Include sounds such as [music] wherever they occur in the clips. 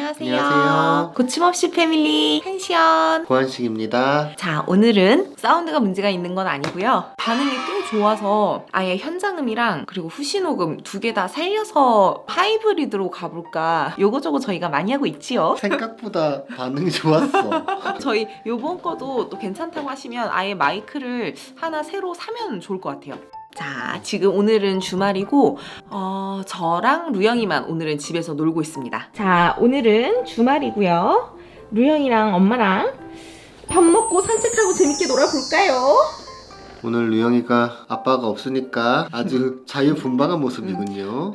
안녕하세요. 안녕하세요. 고침없이 패밀리 한시연. 고한식입니다. 자, 오늘은 사운드가 문제가 있는 건 아니고요. 반응이 꽤 좋아서 아예 현장음이랑 그리고 후시녹음 두 개 다 살려서 하이브리드로 가볼까. 요거저거 저희가 많이 하고 있지요. 생각보다 반응이 좋았어. [laughs] 저희 요번 거도 또 괜찮다고 하시면 아예 마이크를 하나 새로 사면 좋을 것 같아요. 자, 지금 오늘은 주말이고, 어, 저랑 루영이만 오늘은 집에서 놀고 있습니다. 자, 오늘은 주말이고요. 루영이랑 엄마랑 밥 먹고 산책하고 재밌게 놀아볼까요? 오늘 루영이가 아빠가 없으니까 아주 [laughs] 자유분방한 모습이군요.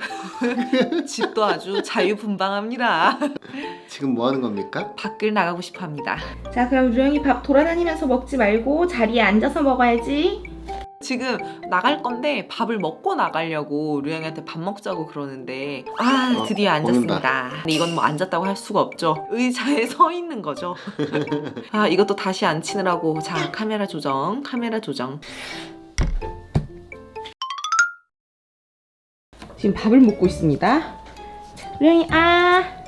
[laughs] 집도 아주 자유분방합니다. 지금 뭐 하는 겁니까? 밖을 나가고 싶어 합니다. 자, 그럼 루영이 밥 돌아다니면서 먹지 말고 자리에 앉아서 먹어야지. 지금 나갈 건데 밥을 먹고 나가려고 루영이한테 밥 먹자고 그러는데 아 어, 드디어 앉았습니다. 먹는다. 근데 이건 뭐 앉았다고 할 수가 없죠. 의자에 [laughs] 서 있는 거죠. [laughs] 아 이것도 다시 앉히느라고 자 카메라 조정, 카메라 조정. 지금 밥을 먹고 있습니다. 루영이 아.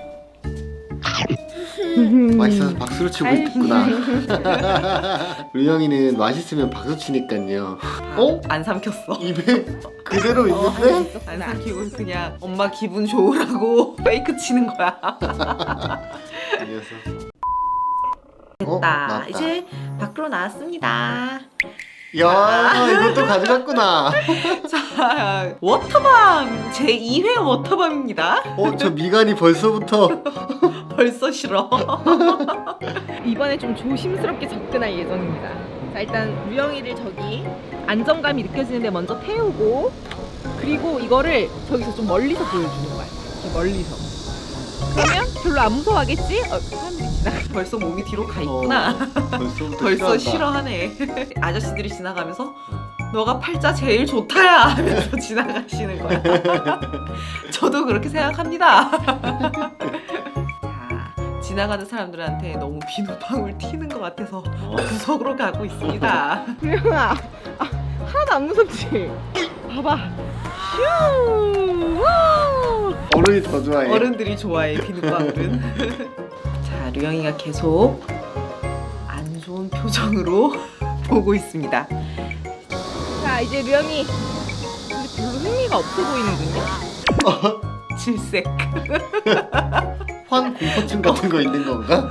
맛있어서 박수를 치고. 있구나. [laughs] 루영이는 맛있으면 박수 치니까요. 어? 안 삼켰어. 입에 그대로 있는데? 안 삼키고 그냥 엄마 기분 좋으라고 [laughs] 페이크 치는 거야. 이 녀석. 어? 나 나왔다. 이제 밖으로 나왔습니다. 야 이것도 가져갔구나. [laughs] 자, 워터밤 제 2회 워터밤입니다. 어 저 미간이 벌써부터 벌써 싫어. [laughs] 이번에 좀 조심스럽게 접근할 예정입니다. 자, 일단 유영이를 저기 안정감이 느껴지는데 먼저 태우고 그리고 이거를 저기서 좀 멀리서 보여주는 거야. 이렇게 멀리서. 그러면 별로 안 무서워하겠지? 어, 사람들이 지나가. 벌써 몸이 뒤로 가 있구나. 벌써부터 벌써. 싫어하네. [laughs] 아저씨들이 지나가면서 너가 팔자 제일 좋다야 하면서 지나가시는 거야. [laughs] 저도 그렇게 생각합니다. 자, 지나가는 사람들한테 너무 비누방울 튀는 것 같아서 어. [laughs] 구석으로 가고 있습니다. 유영아 아, 하나도 안 무섭지? 봐봐 슈 우! 어른이 더 좋아해. 어른들이 좋아해 비누방울은. [laughs] 자, 류영이가 계속 안 좋은 표정으로 [laughs] 보고 있습니다. 자 이제 류영이 근데 별로 흥미가 없어 보이는군요 질색. 환 공포증 같은 거 있는 건가?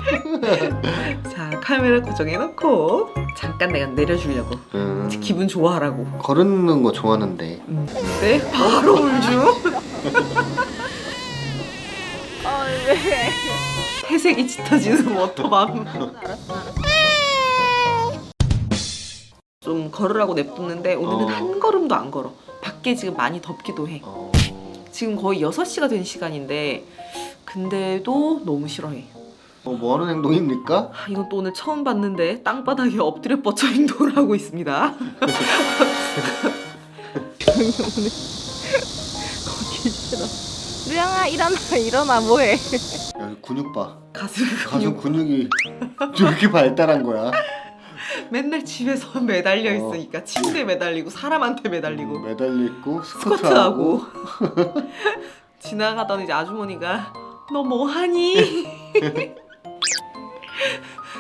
[laughs] 자, 카메라 고정해놓고 잠깐 내가 내려주려고. 음, 기분 좋아하라고. 걸는 거 좋아하는데. 음, 근데 바로 울죠. 어 [laughs] 왜? 회색이 짙어지는 워터밤. [laughs] 좀 걸으라고 냅뒀는데 오늘은 어. 한 걸음도 안 걸어. 밖에 지금 많이 덥기도 해. 어, 지금 거의 6시가 된 시간인데 근데도 너무 싫어해. 어, 뭐 하는 행동입니까? 아, 이건 또 오늘 처음 봤는데 땅바닥에 엎드려 뻗쳐 행동을 하고 있습니다. 류영이 오늘 거기 싫어 류영아 일어나 일어나 뭐해 야, 근육 봐. 가슴 가슴 근육 근육이 저렇게 발달한 거야. 맨날 집에서 [laughs] 매달려 어. 있으니까 침대에 매달리고 사람한테 매달리고 있고 스쿼트 스쿼트하고 하고. [laughs] 지나가던 이제 아주머니가 너 뭐하니? [laughs]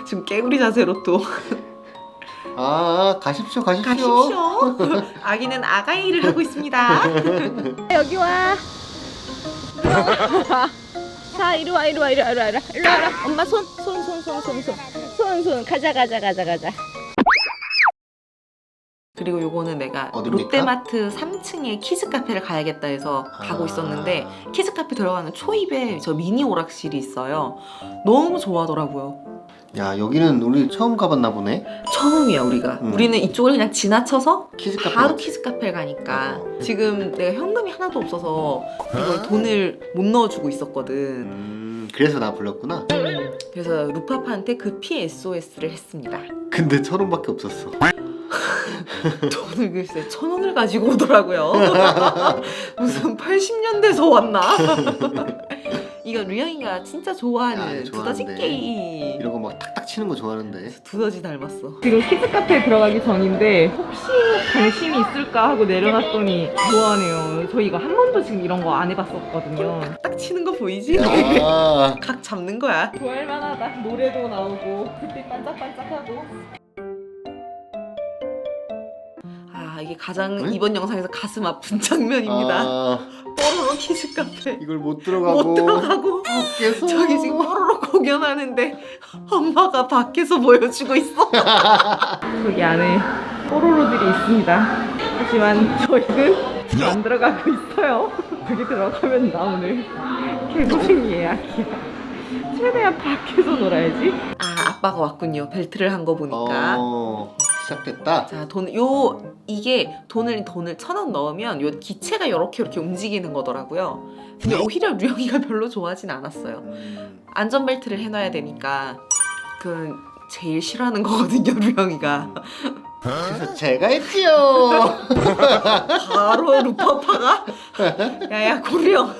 지금 깨구리 자세로 또 아, 가십시오, 가십시오. 가십시오. 아기는 아가이를 하고 있습니다. 여기 와 자 이리 와 이리 와 이리 와 이리 와 이리 와 엄마 손 손 손 손 손 손손손. 가자 가자 가자 가자. 그리고 요거는 내가 어딥니까? 롯데마트 3층에 키즈 카페를 가야겠다 해서 가고 아. 있었는데 키즈 카페 들어가는 초입에 저 미니 오락실이 있어요. 너무 좋아하더라고요. 야, 여기는 우리 처음 가봤나 보네. 처음이야 우리가. 음. 우리는 이쪽을 그냥 지나쳐서 키즈 카페. 바로 키즈 카페를 가니까 어. 지금 내가 현금이 하나도 없어서 이걸 돈을 못 넣어주고 있었거든. 음, 그래서 나 불렀구나. 그래서 루파파한테 급히 SOS를 했습니다. 근데 천 원밖에 없었어. 돈을 글쎄 천 원을 가지고 오더라고요. [laughs] 무슨 80년대서 왔나? [laughs] 이거 류영이가 진짜 좋아하는 야, 두더지 좋아하는데. 게임. 이런 거 막 탁탁 치는 거 좋아하는데. 두더지 닮았어. 지금 키즈 카페에 들어가기 전인데 혹시 관심이 있을까 하고 내려놨더니 좋아하네요. 저희 이거 한 번도 지금 이런 거 안 해봤었거든요. 딱 치는 거 보이지? 아, [laughs] 각 잡는 거야. 좋아할 만하다. 노래도 나오고 빛 반짝반짝하고. 이게 가장 응? 이번 영상에서 가슴 아픈 [laughs] 장면입니다. 아, 뽀로로 키즈 카페 이걸 못 들어가고. 못 들어가고 밖에서. 저기 지금 뽀로로 공연하는데 엄마가 밖에서 보여주고 있어. [laughs] 저기 안에 뽀로로들이 있습니다. 하지만 저희는 안 들어가고 있어요. 여기 들어가면 나 오늘 개고생 예약이야. 최대한 밖에서 놀아야지. 아 아빠가 왔군요. 벨트를 한 거 보니까. 어, 시작됐다. 자, 돈, 요, 이게 돈을, 돈을 천 원 넣으면 요 기체가 이렇게 이렇게 움직이는 거더라고요. 근데 오히려 류영이가 별로 좋아하진 않았어요. 음, 안전벨트를 해놔야 되니까. 그, 제일 싫어하는 거거든요, 류영이가. 그래서 제가 했지요. 바로 루파파가? 야야, 고리형,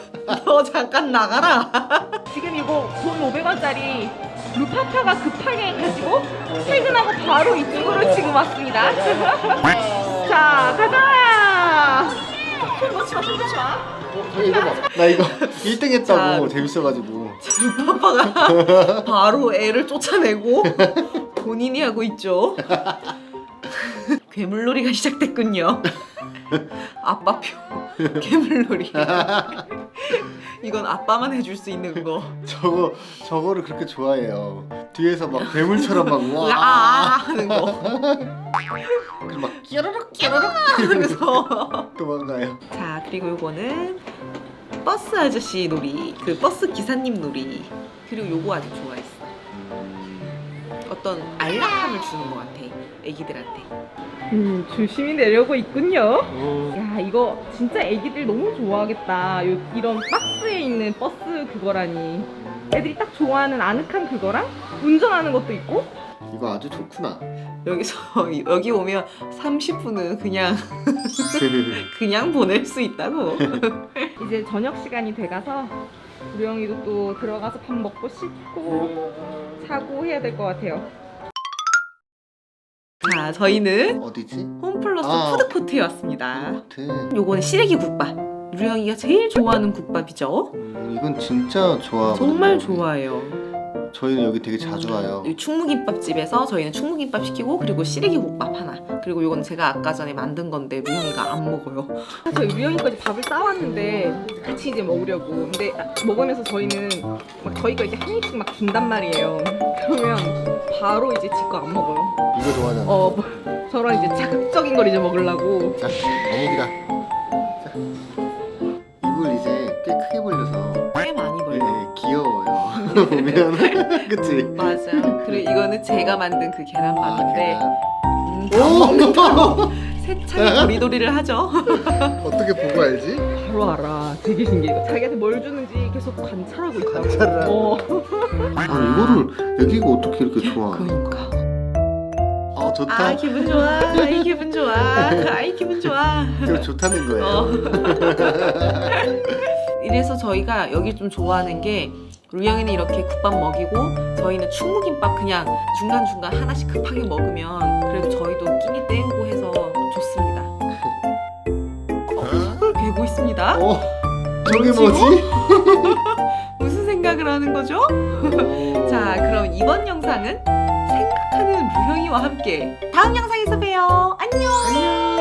너 잠깐 나가라. 지금 이거 돈 500원짜리 루파파가 급하게 가지고 퇴근하고 바로 이쪽으로 지금 왔습니다. [laughs] 자, 가자! 손 놓지 마, 손 놓지 마. 어, 이거 봐. 나 이거 [laughs] 1등 했다고 자. 재밌어가지고. 루파파가 [laughs] 바로 애를 쫓아내고 본인이 하고 있죠. 괴물놀이가 시작됐군요. 아빠 표 괴물놀이. 이건 아빠만 해줄 수 있는 거. [laughs] 저거 저거를 그렇게 좋아해요. 뒤에서 막 괴물처럼 막 으아 와. 하는 거. 그리고 막 끼어르륵 끼어르륵 하면서. [laughs] 도망가요. 자 그리고 요거는 버스 아저씨 놀이. 그 버스 기사님 놀이. 그리고 요거 아주 좋아했어. 어떤 안락함을 주는 것 같아. 애기들한테. 음, 조심히 내려오고 있군요. 오. 야, 이거 진짜 애기들 너무 좋아하겠다. 요, 이런 박스에 있는 버스 그거라니. 애들이 딱 좋아하는 아늑한 그거랑 운전하는 것도 있고 이거 아주 좋구나. 여기서 [laughs] 여기 오면 30분은 그냥 [laughs] 그냥 보낼 수 있다고. [laughs] 이제 저녁 시간이 돼가서 우영이도 또 들어가서 밥 먹고 씻고 자고 해야 될 것 같아요. 자, 저희는 어디지? 홈플러스 아. 푸드코트에 왔습니다. 마트. 요거는 시래기 국밥. 우영이가 제일 좋아하는 국밥이죠. 음, 이건 진짜 좋아. 정말 좋아해요. 저희는 여기 되게 자주 와요. 이 충무김밥 집에서 저희는 충무김밥 시키고 그리고 시래기 국밥 하나 그리고 이건 제가 아까 전에 만든 건데 류영이가 안 먹어요. [laughs] 저희 류영이까지 밥을 싸왔는데 같이 이제 먹으려고. 근데 먹으면서 저희는 막 저희가 이제 한 입씩 막 준단 말이에요. 그러면 바로 이제 지거 안 먹어요. 이거 좋아하잖아. 어 뭐, 저런 이제 자극적인 걸 이제 먹으려고. 자, 어묵이다. 보면 [laughs] 그치? 맞아요. 그리고 이거는 제가 만든 그 아, 계란밥인데 계란. 음, 밥 먹는 바로 세차게 도리도리를 하죠. [laughs] 어떻게 보고 알지? 바로 알아. 되게 신기해. 자기한테 뭘 주는지 계속 관찰하고 있다고. 관찰을 하고. 어. 아 이거를 애기가 어떻게 이렇게 좋아? 그러니까. 아 좋다. 아 기분 좋아. 아이 기분 좋아. 아이 기분 좋아. [laughs] 저 좋다는 거예요. 어. 이래서 저희가 여기 좀 좋아하는 게 루영이는 이렇게 국밥 먹이고 저희는 충무김밥 그냥 중간중간 하나씩 급하게 먹으면 그래도 저희도 끼니 때우고 해서 좋습니다. 어, 괴고 있습니다. 어, 저게 뭐지? [laughs] 무슨 생각을 하는 거죠? 오. 자, 그럼 이번 영상은 생각하는 루형이와 함께 다음 영상에서 봬요. 안녕.